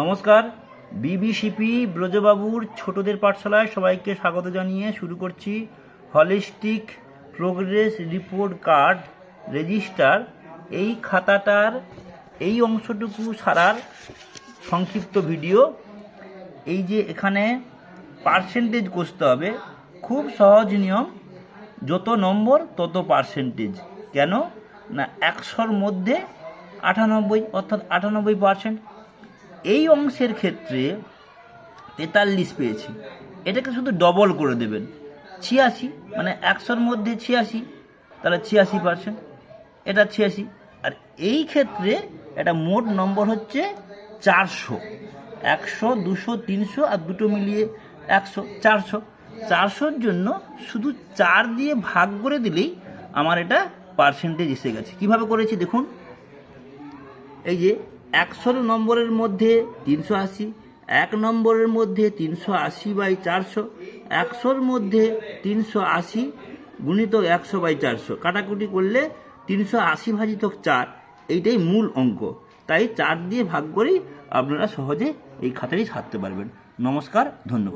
নমস্কার। বিবিসিপি ব্রজবাবুর ছোটদের পাঠশালায় সবাইকে স্বাগত জানিয়ে শুরু করছি holistic progress report card register. এই খাতাটার, এই অংশটুকু সারার সংক্ষিপ্ত ভিডিও। এই যে এখানে পার্সেন্টেজ কষতে হবে, খুব সহজ নিয়ম, যত নম্বর তত পার্সেন্টেজ। কেন? না, একশোর মধ্যে আটানব্বই, অর্থাৎ আটানব্বই পার্সেন্ট এই অংশের ক্ষেত্রে তেতাল্লিশ পেয়েছি। এটাকে শুধু ডবল করে দেবেন। ছিয়াশি মানে একশোর মধ্যে ছিয়াশি, তাহলে ছিয়াশি পার্সেন্ট এটা ছিয়াশি। আর এই ক্ষেত্রে এটা মোট নম্বর হচ্ছে চারশো। একশো, দুশো, তিনশো আর দুটো মিলিয়ে একশো, চারশো। চারশোর জন্য শুধু চার দিয়ে ভাগ করে দিলেই আমার এটা পার্সেন্টেজ এসে গেছে। কীভাবে করেছি দেখুন। এই যে একশোর নম্বরের মধ্যে তিনশো আশি, এক নম্বরের মধ্যে তিনশো আশি বাই চারশো, একশোর মধ্যে তিনশো আশি গুণিত একশো বাই চারশো। কাটাকুটি করলে তিনশো আশি ভাজিত চার, এইটাই মূল অঙ্ক। তাই চার দিয়ে ভাগ করেই আপনারা সহজে এই খাতাটি ছাড়তে পারবেন। নমস্কার, ধন্যবাদ।